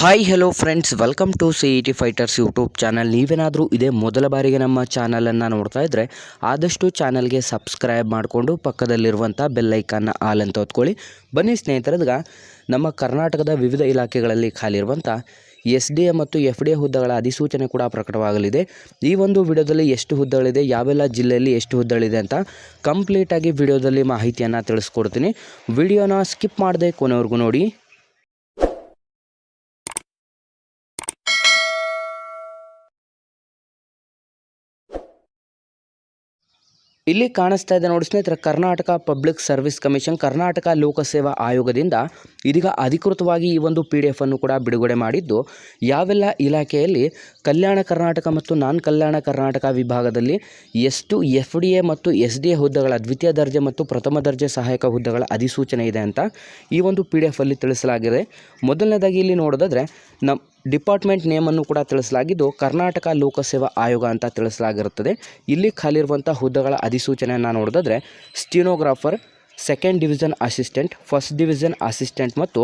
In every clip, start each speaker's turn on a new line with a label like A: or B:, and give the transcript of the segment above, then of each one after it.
A: Hi hello friends welcome to C E T fighters YouTube channel ನೀವೇನಾದರೂ ಇದೇ ಮೊದಲ ಬಾರಿಗೆ ನಮ್ಮ ಚಾನಲನ್ನು ನೋಡ್ತಾ ಇದ್ದರೆ ಆದಷ್ಟು ಚಾನಲ್ಗೆ ಸಬ್ಸ್ಕ್ರೈಬ್ ಮಾಡಿಕೊಂಡು ಪಕ್ಕದಲ್ಲಿರುವಂಥ ಬೆಲ್ಲೈಕನ್ನ ಆಲ್ ಅಂತ ಹೊತ್ಕೊಳ್ಳಿ ಬನ್ನಿ ಸ್ನೇಹಿತರದ್ಗ ನಮ್ಮ ಕರ್ನಾಟಕದ ವಿವಿಧ ಇಲಾಖೆಗಳಲ್ಲಿ ಖಾಲಿರುವಂಥ ಎಸ್ ಡಿ ಎ ಮತ್ತು ಎಫ್ ಡಿ ಎ ಹುದ್ದೆಗಳ ಅಧಿಸೂಚನೆ ಕೂಡ ಪ್ರಕಟವಾಗಲಿದೆ. ಈ ಒಂದು ವಿಡಿಯೋದಲ್ಲಿ ಎಷ್ಟು ಹುದ್ದೆಗಳಿದೆ, ಯಾವೆಲ್ಲ ಜಿಲ್ಲೆಯಲ್ಲಿ ಎಷ್ಟು ಹುದ್ದೆಗಳಿದೆ ಅಂತ ಕಂಪ್ಲೀಟಾಗಿ ವಿಡಿಯೋದಲ್ಲಿ ಮಾಹಿತಿಯನ್ನು ತಿಳಿಸ್ಕೊಡ್ತೀನಿ. ವಿಡಿಯೋನ ಸ್ಕಿಪ್ ಮಾಡದೆ ಕೊನೆವರೆಗೂ ನೋಡಿ. ಇಲ್ಲಿ ಕಾಣಿಸ್ತಾ ಇದೆ ನೋಡಿ ಸ್ನೇಹಿತರೆ, Karnataka public service commission Karnataka ಲೋಕಸೇವಾ ಆಯೋಗದಿಂದ ಇದೀಗ ಅಧಿಕೃತವಾಗಿ ಈ ಒಂದು ಪಿ ಡಿ ಎಫನ್ನು ಕೂಡ ಬಿಡುಗಡೆ ಮಾಡಿದ್ದು, ಯಾವೆಲ್ಲ ಇಲಾಖೆಯಲ್ಲಿ ಕಲ್ಯಾಣ ಕರ್ನಾಟಕ ಮತ್ತು ನಾನ್ ಕಲ್ಯಾಣ ಕರ್ನಾಟಕ ವಿಭಾಗದಲ್ಲಿ ಎಷ್ಟು ಎಫ್ ಡಿ ಎ ಮತ್ತು ಎಸ್ ಡಿ ಎ ಹುದ್ದೆಗಳ ದ್ವಿತೀಯ ದರ್ಜೆ ಮತ್ತು ಪ್ರಥಮ ದರ್ಜೆ ಸಹಾಯಕ ಹುದ್ದೆಗಳ ಅಧಿಸೂಚನೆ ಇದೆ ಅಂತ ಈ ಒಂದು ಪಿ ಡಿ ಅಲ್ಲಿ ತಿಳಿಸಲಾಗಿದೆ. ಮೊದಲನೇದಾಗಿ ಇಲ್ಲಿ ನೋಡೋದಾದರೆ ನಮ್ಮ ಡಿಪಾರ್ಟ್ಮೆಂಟ್ ನೇಮನ್ನು ಕೂಡ ತಿಳಿಸಲಾಗಿದ್ದು ಕರ್ನಾಟಕ ಲೋಕಸೇವಾ ಆಯೋಗ ಅಂತ ತಿಳಿಸಲಾಗಿರುತ್ತದೆ. ಇಲ್ಲಿ ಖಾಲಿರುವಂಥ ಹುದ್ದೆಗಳ ಅಧಿಸೂಚನೆಯನ್ನು ನೋಡೋದಾದರೆ stenographer second division assistant first division assistant ಮತ್ತು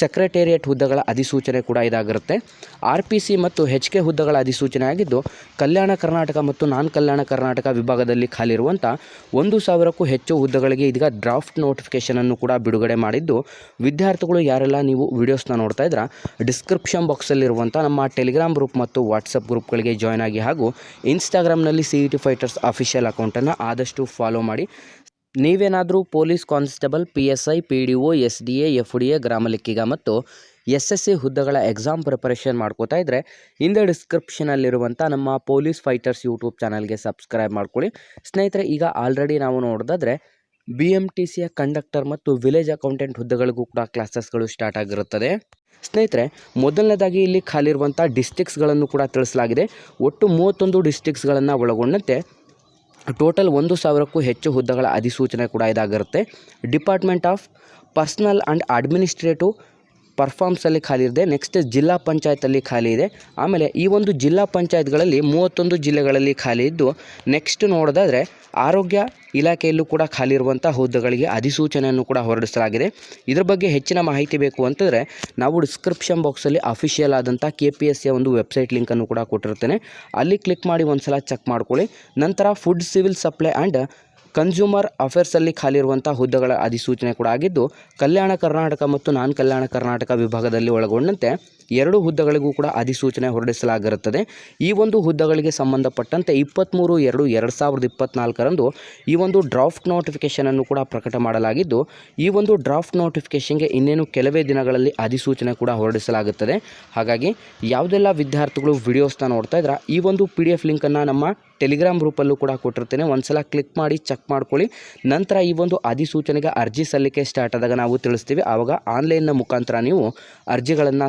A: ಸೆಕ್ರೆಟೇರಿಯೇಟ್ ಹುದ್ದೆಗಳ ಅಧಿಸೂಚನೆ ಕೂಡ ಇದಾಗಿರುತ್ತೆ. ಆರ್ ಪಿ ಸಿ ಮತ್ತು ಹೆಚ್ ಕೆ ಹುದ್ದೆಗಳ ಅಧಿಸೂಚನೆ ಆಗಿದ್ದು, ಕಲ್ಯಾಣ ಕರ್ನಾಟಕ ಮತ್ತು ನಾನ್ ಕಲ್ಯಾಣ ಕರ್ನಾಟಕ ವಿಭಾಗದಲ್ಲಿ ಖಾಲಿರುವಂಥ ಒಂದು ಸಾವಿರಕ್ಕೂ ಹೆಚ್ಚು ಹುದ್ದೆಗಳಿಗೆ ಇದೀಗ ಡ್ರಾಫ್ಟ್ ನೋಟಿಫಿಕೇಷನನ್ನು ಕೂಡ ಬಿಡುಗಡೆ ಮಾಡಿದ್ದು, ವಿದ್ಯಾರ್ಥಿಗಳು ಯಾರೆಲ್ಲ ನೀವು ವಿಡಿಯೋಸ್ನ ನೋಡ್ತಾ ಇದ್ರೆ ಡಿಸ್ಕ್ರಿಪ್ಷನ್ ಬಾಕ್ಸಲ್ಲಿರುವಂಥ ನಮ್ಮ ಟೆಲಿಗ್ರಾಮ್ ಗ್ರೂಪ್ ಮತ್ತು ವಾಟ್ಸಪ್ ಗ್ರೂಪ್ಗಳಿಗೆ ಜಾಯ್ನ್ ಆಗಿ ಹಾಗೂ ಇನ್ಸ್ಟಾಗ್ರಾಮ್ನಲ್ಲಿ C E T fighters official ಅಕೌಂಟನ್ನು ಆದಷ್ಟು ಫಾಲೋ ಮಾಡಿ. ನೀವೇನಾದರೂ police constable, P S I, P D O, S D A, F D A, ಗ್ರಾಮ ಲೆಕ್ಕಿಗ ಮತ್ತು ಎಸ್ ಎಸ್ ಸಿ ಹುದ್ದೆಗಳ ಎಕ್ಸಾಮ್ ಪ್ರಿಪರೇಷನ್ ಮಾಡ್ಕೋತಾ ಇದ್ದರೆ ಹಿಂದೆ ಡಿಸ್ಕ್ರಿಪ್ಷನಲ್ಲಿರುವಂಥ ನಮ್ಮ ಪೊಲೀಸ್ ಫೈಟರ್ಸ್ ಯೂಟ್ಯೂಬ್ ಚಾನಲ್ಗೆ ಸಬ್ಸ್ಕ್ರೈಬ್ ಮಾಡ್ಕೊಳ್ಳಿ. ಸ್ನೇಹಿತರೆ, ಈಗ ಆಲ್ರೆಡಿ ನಾವು ನೋಡೋದಾದರೆ ಬಿ ಎಂ ಟಿ ಸಿಯ ಕಂಡಕ್ಟರ್ ಮತ್ತು ವಿಲೇಜ್ ಅಕೌಂಟೆಂಟ್ ಹುದ್ದೆಗಳಿಗೂ ಕೂಡ ಕ್ಲಾಸಸ್ಗಳು ಸ್ಟಾರ್ಟ್ ಆಗಿರುತ್ತದೆ. ಸ್ನೇಹಿತರೆ, ಮೊದಲನೇದಾಗಿ ಇಲ್ಲಿ ಖಾಲಿರುವಂಥ ಡಿಸ್ಟಿಕ್ಸ್ಗಳನ್ನು ಕೂಡ ತಿಳಿಸಲಾಗಿದೆ. ಒಟ್ಟು ಮೂವತ್ತೊಂದು ಡಿಸ್ಟಿಕ್ಸ್ಗಳನ್ನು ಒಳಗೊಂಡಂತೆ ಟೋಟಲ್ ಒಂದು ಸಾವಿರಕ್ಕೂ ಹೆಚ್ಚು ಹುದ್ದೆಗಳ ಅಧಿಸೂಚನೆ ಕೂಡ ಇದಾಗಿರುತ್ತೆ. Department of personnel and administrative ಪರ್ಫಾರ್ಮ್ಸಲ್ಲಿ ಖಾಲಿ ಇದೆ ನೆಕ್ಸ್ಟ್ ಜಿಲ್ಲಾ ಪಂಚಾಯತಲ್ಲಿ ಖಾಲಿ ಇದೆ. ಆಮೇಲೆ ಈ ಒಂದು ಜಿಲ್ಲಾ ಪಂಚಾಯತ್ಗಳಲ್ಲಿ ಮೂವತ್ತೊಂದು ಜಿಲ್ಲೆಗಳಲ್ಲಿ ಖಾಲಿ ಇದ್ದು ನೆಕ್ಸ್ಟ್ ನೋಡೋದಾದರೆ ಆರೋಗ್ಯ ಇಲಾಖೆಯಲ್ಲೂ ಕೂಡ ಖಾಲಿ ಇರುವಂಥ ಹುದ್ದೆಗಳಿಗೆ ಅಧಿಸೂಚನೆಯನ್ನು ಕೂಡ ಹೊರಡಿಸಲಾಗಿದೆ. ಇದರ ಬಗ್ಗೆ ಹೆಚ್ಚಿನ ಮಾಹಿತಿ ಬೇಕು ಅಂತಂದರೆ, ನಾವು ಡಿಸ್ಕ್ರಿಪ್ಷನ್ ಬಾಕ್ಸಲ್ಲಿ ಅಫಿಷಿಯಲ್ ಆದಂಥ ಕೆ ಪಿ ಎಸ್ ಸಿ ಒಂದು ವೆಬ್ಸೈಟ್ ಲಿಂಕನ್ನು ಕೂಡ ಕೊಟ್ಟಿರ್ತೇನೆ ಅಲ್ಲಿ ಕ್ಲಿಕ್ ಮಾಡಿ ಒಂದು ಸಲ ಚೆಕ್ ಮಾಡ್ಕೊಳ್ಳಿ. ನಂತರ food civil supply and consumer ಅಫೇರ್ಸಲ್ಲಿ ಖಾಲಿ ಇರುವಂಥ ಹುದ್ದೆಗಳ ಅಧಿಸೂಚನೆ ಕೂಡ ಆಗಿದ್ದು, ಕಲ್ಯಾಣ ಕರ್ನಾಟಕ ಮತ್ತು ನಾನ್ ಕಲ್ಯಾಣ ಕರ್ನಾಟಕ ವಿಭಾಗದಲ್ಲಿ ಒಳಗೊಂಡಂತೆ ಎರಡು ಹುದ್ದೆಗಳಿಗೂ ಕೂಡ ಅಧಿಸೂಚನೆ ಹೊರಡಿಸಲಾಗಿರುತ್ತದೆ. ಈ ಒಂದು ಹುದ್ದೆಗಳಿಗೆ ಸಂಬಂಧಪಟ್ಟಂತೆ ಇಪ್ಪತ್ತ್ಮೂರು ಎರಡು ಎರಡು ಸಾವಿರದ ಇಪ್ಪತ್ತ್ನಾಲ್ಕರಂದು ಈ ಒಂದು ಡ್ರಾಫ್ಟ್ ನೋಟಿಫಿಕೇಷನನ್ನು ಕೂಡ ಪ್ರಕಟ ಮಾಡಲಾಗಿದ್ದು, ಈ ಒಂದು ಡ್ರಾಫ್ಟ್ ನೋಟಿಫಿಕೇಷನ್ಗೆ ಇನ್ನೇನು ಕೆಲವೇ ದಿನಗಳಲ್ಲಿ ಅಧಿಸೂಚನೆ ಕೂಡ ಹೊರಡಿಸಲಾಗುತ್ತದೆ. ಹಾಗಾಗಿ ಯಾವುದೆಲ್ಲ ವಿದ್ಯಾರ್ಥಿಗಳು ವಿಡಿಯೋಸ್ನ ನೋಡ್ತಾ ಇದ್ರೆ, ಈ ಒಂದು ಪಿ ಡಿ ಎಫ್ ಲಿಂಕನ್ನು ನಮ್ಮ ಟೆಲಿಗ್ರಾಮ್ ಗ್ರೂಪಲ್ಲೂ ಕೂಡ ಕೊಟ್ಟಿರ್ತೇನೆ. ಒಂದು ಸಲ ಕ್ಲಿಕ್ ಮಾಡಿ, ಚೆಕ್ ಮಾಡ್ಕೊಳ್ಳಿ. ನಂತರ ಈ ಒಂದು ಅಧಿಸೂಚನೆಗೆ ಅರ್ಜಿ ಸಲ್ಲಿಕೆ ಸ್ಟಾರ್ಟ್ ಆದಾಗ ನಾವು ತಿಳಿಸ್ತೀವಿ. ಆವಾಗ ಆನ್ಲೈನ್ನ ಮುಖಾಂತರ ನೀವು ಅರ್ಜಿಗಳನ್ನು